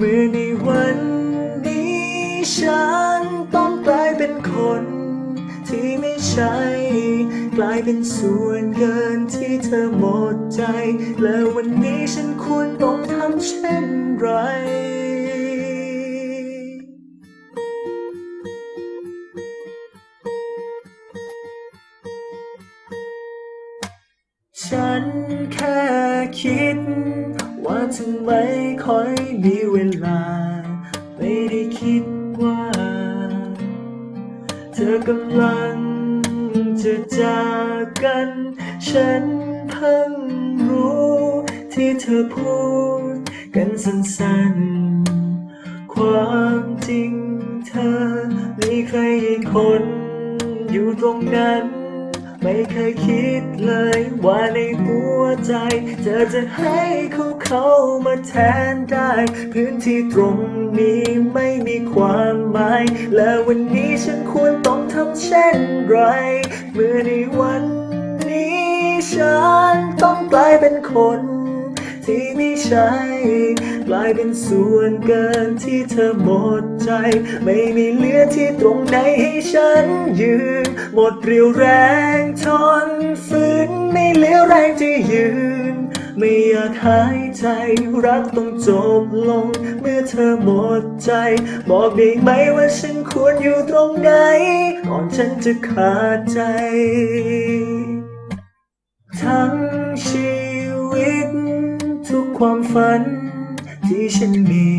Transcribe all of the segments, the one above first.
เมื่อในวันนี้ฉันต้องกลายเป็นคน ที่ไม่ใช่ กลายเป็นส่วนเกินที่เธอหมดใจ และวันนี้ฉันควรต้องทำเช่นไรฉันแค่คิด ว่าทำไมค่อยมีเวลา ไม่ได้คิดว่า เธอกำลังจะจากกัน ฉันเพิ่งรู้ ที่เธอพูดกันสั้นๆ ความจริงเธอมีใครคนอยู่ตรงนั้น ไม่เคยคิดเลยว่าในหัวใจ เธอจะให้เขาเขามาแทนได้ พื้นที่ตรงนี้ไม่มีความหมาย และวันนี้ฉันควรต้องทำเช่นไร เมื่อในวันนี้ฉันต้องกลายเป็นคน ที่ไม่ใช่ กลายเป็นส่วนเกินที่เธอหมดใจ ไม่มีเหลือที่ตรงไหนให้ฉันยืน หมดเรียวแรงทนฝืนไม่เหลือแรงที่ยืน ไม่อยากหายใจรักต้องจบลง เมื่อเธอหมดใจ บอกได้ไหมว่าฉันควรอยู่ตรงไหนก่อนฉันจะขาดใจ ทั้งชีวิต ทุกความฝัน ที่ฉันมี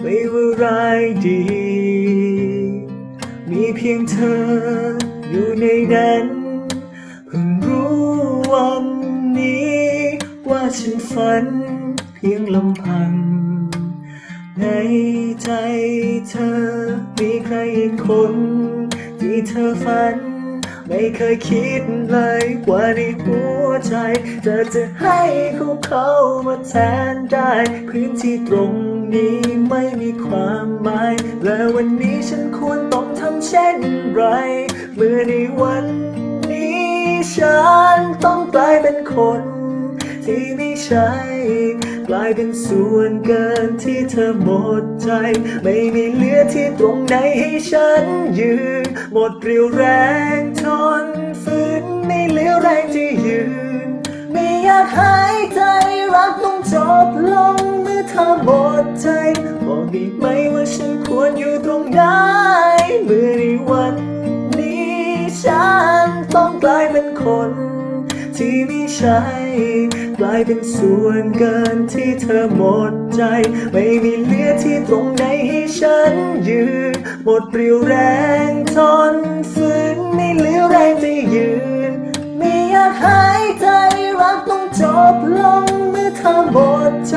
ไม่ว่าร้ายดี มีเพียงเธออยู่ในนั้นเพิ่งรู้วันนี้ ว่าฉันฝันเพียงลำพัง ในใจเธอมีใครอีกคน ที่เธอฝัน ไม่เคยคิดเลยว่าในหัวใจเธอจะให้เขาเข้ามาแทนได้ พื้นที่ตรงนี้ไม่มีความหมาย และวันนี้ฉันควรต้องทำเช่นไร เมื่อในวันนี้ฉันต้องกลายเป็นคน ที่ไม่ใช่กลายเป็นส่วนเกินที่เธอหมดใจ ไม่มีเหลือที่ตรงไหนให้ฉันยืน หมดเรียวแรงทนฝืนไม่เหลือแรงที่ยืน ไม่อยากหายใจรักต้องจบลงเมื่อเธอหมดใจบอกได้ไหมว่าฉันควรอยู่ตรงไหนเมื่อในวันนี้ฉันต้องกลายเป็นคน ที่ไม่ใช่ กลายเป็นส่วนเกินที่เธอหมดใจ ไม่มีเหลือที่ตรงไหนให้ฉันยืนหมดเรี่ยวแรงทนฝืนไม่เหลือแรงจะยืน ไม่อยากหายใจรักต้องจบลงเมื่อเธอหมดใจ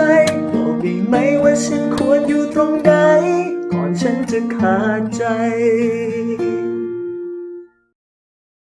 บอกได้ไหมว่าฉันควรอยู่ตรงไหนก่อนฉันจะขาดใจ